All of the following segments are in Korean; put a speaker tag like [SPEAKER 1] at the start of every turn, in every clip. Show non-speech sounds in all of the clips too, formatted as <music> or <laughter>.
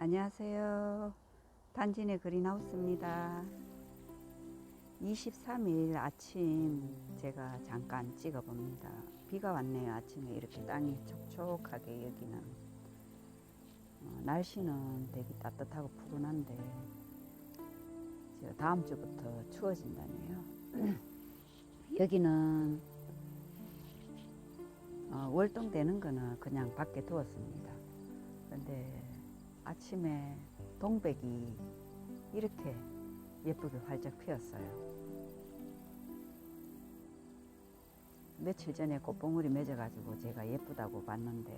[SPEAKER 1] 안녕하세요. 단진의 그린하우스입니다. 23일 아침 제가 잠깐 찍어 봅니다. 비가 왔네요. 아침에 이렇게 땅이 촉촉하게 여기는. 어, 날씨는 되게 따뜻하고 푸근한데 저 다음 주부터 추워진다네요. <clears throat> 여기는 어, 월동되는 거는 그냥 밖에 두었습니다. 그런데 아침에 동백이 이렇게 예쁘게 활짝 피었어요. 며칠 전에 꽃봉오리 맺어가지고 제가 예쁘다고 봤는데,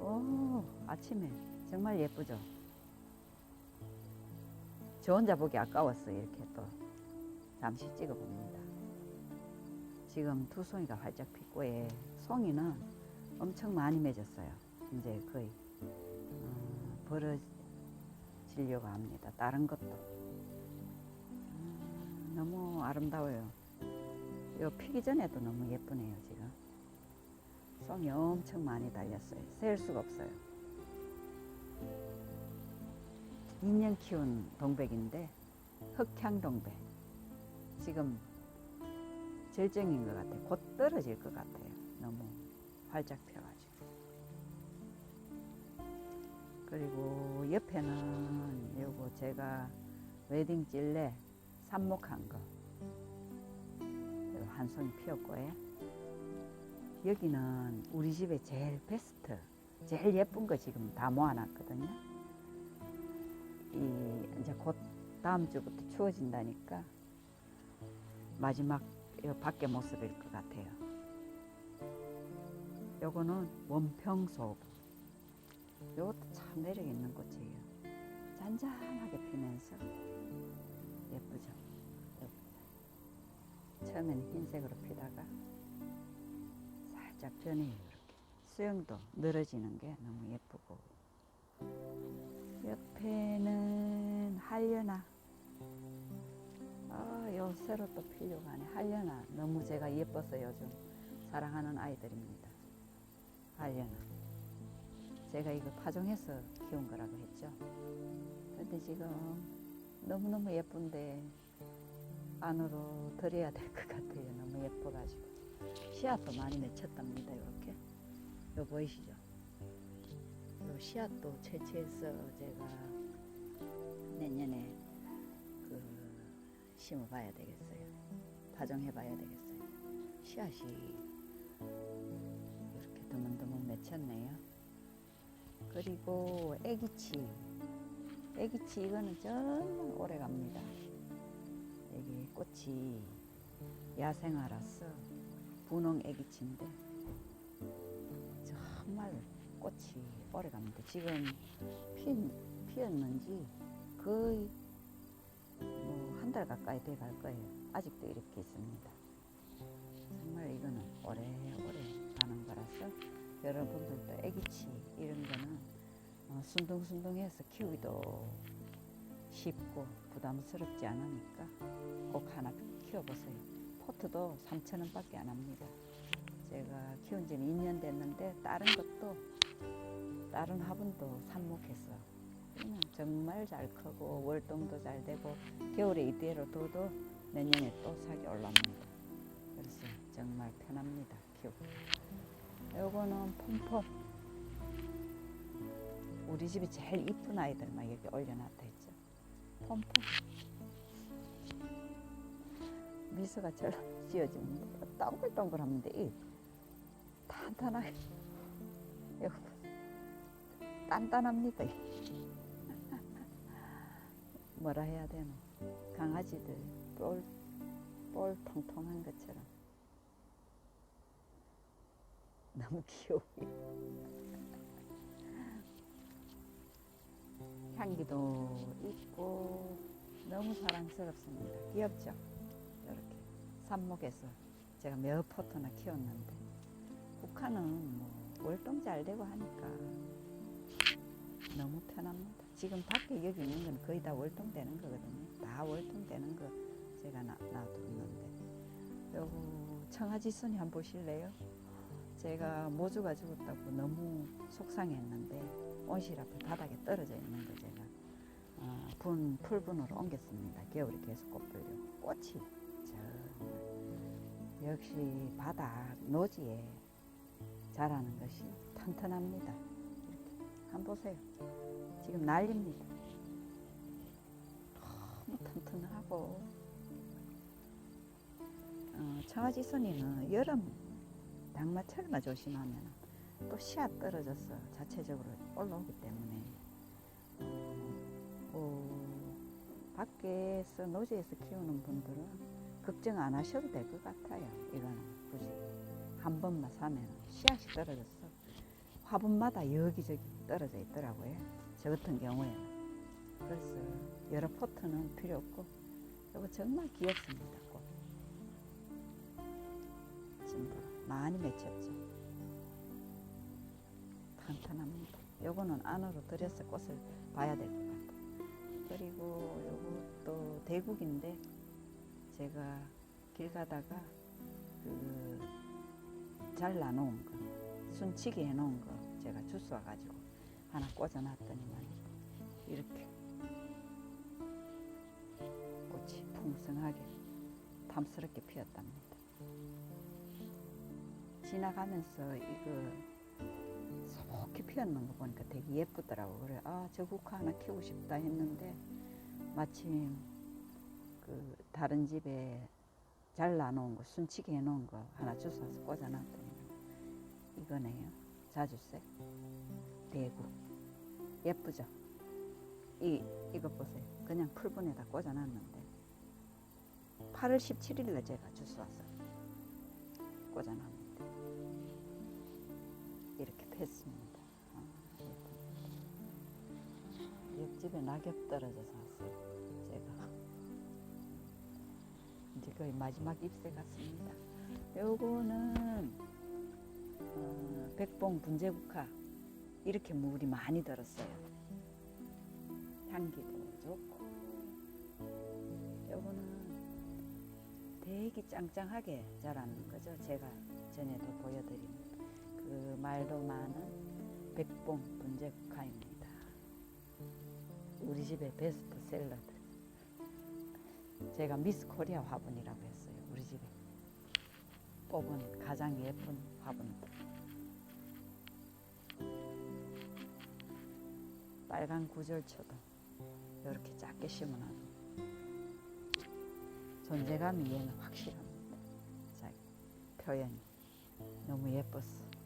[SPEAKER 1] 오, 아침에 정말 예쁘죠? 저 혼자 보기 아까웠어요. 이렇게 또 잠시 찍어봅니다. 지금 두 송이가 활짝 피고, 예, 송이는 엄청 많이 맺었어요. 이제 거의 어, 벌어지려고 합니다. 다른 것도 음, 너무 아름다워요. 이거 피기 전에도 너무 예쁘네요. 지금 송이 엄청 많이 달렸어요. 셀 수가 없어요. 2년 키운 동백인데 흑향 동백. 지금 절정인 것 같아요. 곧 떨어질 것 같아요. 너무 활짝 펴가 그리고 옆에는 요거 제가 웨딩 찔레 삽목한 거. 요한 송이 피었고요. 여기는 우리 집에 제일 베스트, 제일 예쁜 거 지금 다 모아놨거든요. 이 이제 곧 다음 주부터 추워진다니까 마지막 요 밖에 모습일 것 같아요. 요거는 원평소. 요것도 참 매력 있는 꽃이에요. 잔잔하게 피면서 예쁘죠. 예쁘죠. 처음에는 흰색으로 피다가 살짝 변해요. 이렇게 수영도 늘어지는 게 너무 예쁘고 옆에는 한려나. 아, 요 새로 또 피려고 하네. 한려나. 너무 제가 예뻐서 요즘 사랑하는 아이들입니다. 한려나. 제가 이거 파종해서 키운 거라고 했죠. 근데 지금 너무너무 예쁜데 안으로 들여야 될 것 같아요. 너무 예뻐가지고. 씨앗도 많이 맺혔답니다. 이렇게. 이거 보이시죠? 요 씨앗도 채취해서 제가 내년에 그 심어봐야 되겠어요. 파종해봐야 되겠어요. 씨앗이 이렇게 드문드문 맺혔네요. 그리고 애기치. 애기치 이거는 정말 오래 갑니다. 여기 꽃이 야생화라서 분홍 애기치인데 정말 꽃이 오래 갑니다. 지금 피, 피었는지 거의 뭐 한 달 가까이 돼 갈 거예요. 아직도 이렇게 있습니다. 정말 이거는 오래오래 가는 거라서 여러분들도 애기치 이런 거는 어, 순둥순둥해서 키우기도 쉽고 부담스럽지 않으니까 꼭 하나 키워보세요. 포트도 3,000원 밖에 안 합니다. 제가 키운 지는 2년 됐는데 다른 것도 다른 화분도 삽목해서 정말 잘 크고 월동도 잘 되고 겨울에 이대로 둬도 내년에 또 싹이 올라옵니다. 그래서 정말 편합니다. 키우고. 요거는 폼폼. 우리 집에 제일 이쁜 아이들만 여기 올려놨다 했죠. 폼폼. 미소가 절로 지어집니다. 동글동글합니다. 이 탄탄하게. 여기 단단합니다. 뭐라 해야 되나? 강아지들 볼, 볼 통통한 것처럼. 너무 귀여워요. 향기도 있고 너무 사랑스럽습니다. 귀엽죠? 이렇게 삽목에서 제가 몇 포트나 키웠는데 북한은 뭐 월동 잘 되고 하니까 너무 편합니다. 지금 밖에 여기 있는 건 거의 다 월동되는 거거든요. 다 월동되는 거 제가 놔, 놔뒀는데 요거 청아지 순이 한번 보실래요? 제가 모주가 죽었다고 너무 속상했는데 온실 앞에 바닥에 떨어져 있는 거 제가 어, 분 풀분으로 옮겼습니다. 겨울에 계속 꽃 피려고 꽃이 정말 역시 바닥 노지에 자라는 것이 튼튼합니다. 이렇게 한번 보세요. 지금 난립니다. 너무 튼튼하고 어, 청아지순이는 여름 장마철만 조심하면 또 씨앗 떨어져서 자체적으로 올라오기 때문에 어, 어, 밖에서 노지에서 키우는 분들은 걱정 안 하셔도 될 것 같아요. 이거는 굳이 한 번만 사면 씨앗이 떨어져서 화분마다 여기저기 떨어져 있더라고요. 저 같은 경우에는 그래서 여러 포트는 필요 없고 이거 정말 귀엽습니다. 꽃. 진짜 많이 맺혔죠. 탄탄합니다. 요거는 안으로 들여서 꽃을 봐야 될 것 같아요. 그리고 요것도 대국인데 제가 길 가다가 그 잘라놓은 거 순치기 해놓은 거 제가 주스 와가지고 하나 꽂아놨더니만 이렇게 꽃이 풍성하게 탐스럽게 피었답니다. 지나가면서 이거 소복히 피었는 거 보니까 되게 예쁘더라고. 그래, 아, 저 국화 하나 키우고 싶다 했는데 마침 그 다른 집에 잘라놓은 거, 순치게 해놓은 거 하나 주워서 꽂아놨더니 이거네요. 자주색 대구 예쁘죠? 이 이것 보세요. 그냥 풀분에다 꽂아놨는데 8월 17일에 제가 주워서 꽂아놨는데 이렇게. 아, 예쁩니다. 옆집에 낙엽 떨어져서 왔어요. 제가 이제 거의 마지막 잎새 같습니다. 요거는 어, 백봉 분재국화 이렇게 물이 많이 들었어요. 향기도 좋고 요거는 되게 짱짱하게 자라는 거죠. 제가 전에도 보여드린 그 말도 많은 백봉 분재국화입니다. 우리 집의 베스트 셀러들. 제가 미스 코리아 화분이라고 했어요. 우리 집에 뽑은 가장 예쁜 화분들. 빨간 구절초도 이렇게 작게 심어놔도 존재감이 얘는 확실합니다. 자, 표현이 너무 예뻤어.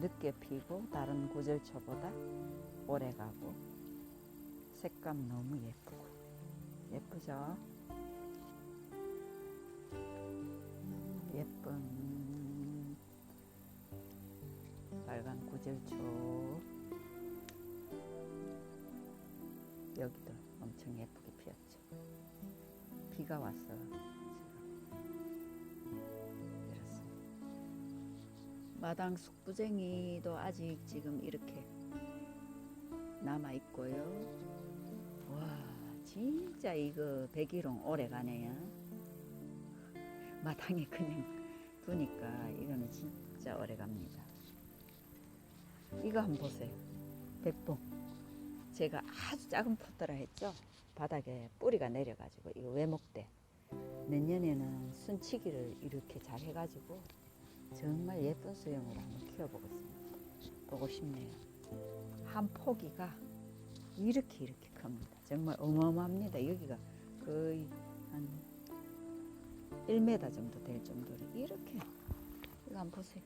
[SPEAKER 1] 늦게 피고 다른 구절초보다 오래 가고 색감 너무 예쁘고 예쁘죠? 예쁜 빨간 구절초 여기도 엄청 예쁘게 피었죠. 비가 왔어. 지 마당 숙부쟁이도 아직 지금 이렇게 남아 있고요. 와, 진짜 이거 백일홍 오래 가네요. 마당에 그냥 두니까 이거는 진짜 오래 갑니다. 이거 한번 보세요. 백봉. 제가 아주 작은 포트라 했죠. 바닥에 뿌리가 내려가지고 이거 외목대. 내년에는 순치기를 이렇게 잘 해가지고 정말 예쁜 수영으로 한번 키워보겠습니다. 보고 싶네요. 한 포기가 이렇게 이렇게 큽니다. 정말 어마어마합니다. 여기가 거의 한 1m 정도 될 정도로 이렇게 이거 한번 보세요.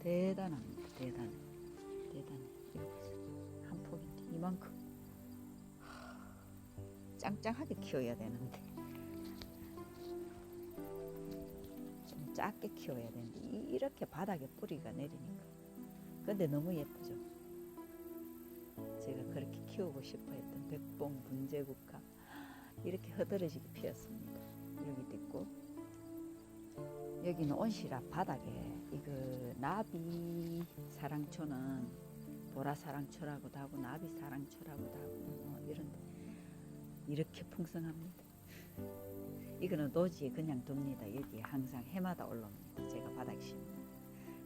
[SPEAKER 1] 대단합니다. 대단해. 대단해. 한 폭인데 이만큼. 하, 짱짱하게 키워야 되는데 작게 키워야 되는데 이- 이렇게 바닥에 뿌리가 내리니까 근데 너무 예쁘죠. 제가 그렇게 키우고 싶어 했던 백봉 분재국화 이렇게 흐드러지게 피었습니다. 여기도 있고 여기는 온실앞 바닥에 이거 나비 사랑초는 보라 사랑초라고도 하고 나비 사랑초라고도 하고 뭐 이런데 이렇게 풍성합니다. 이거는 노지에 그냥 둡니다. 여기 항상 해마다 올라옵니다. 제가 바닥에 심으면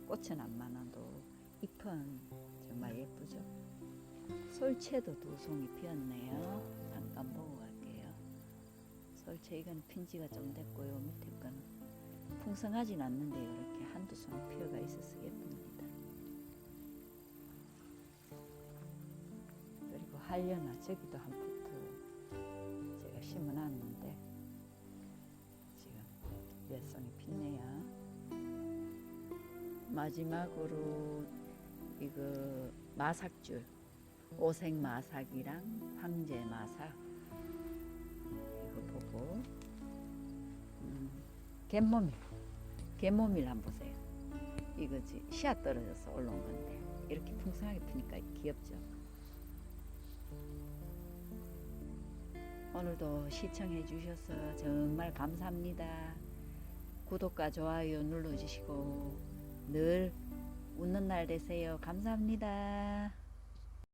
[SPEAKER 1] 꽃은 안 많아도 잎은 정말 예쁘죠. 솔채도 두 송이 피었네요. 잠깐 보고 갈게요. 솔채 이건 핀지가 좀 됐고요. 밑에 거는 풍성하진 않는데 이렇게 한두 송 피어가 있어서 예쁩니다. 그리고 하려나 저기도 한포 마지막으로 이거 마삭줄 오색 마삭이랑 황제 마삭 이거 보고 음, 갯모밀 갯모밀 한번 보세요. 이거 지 씨앗 떨어져서 올라온 건데 이렇게 풍성하게 피니까 귀엽죠? 오늘도 시청해 주셔서 정말 감사합니다. 구독과 좋아요 눌러주시고 늘 웃는 날 되세요. 감사합니다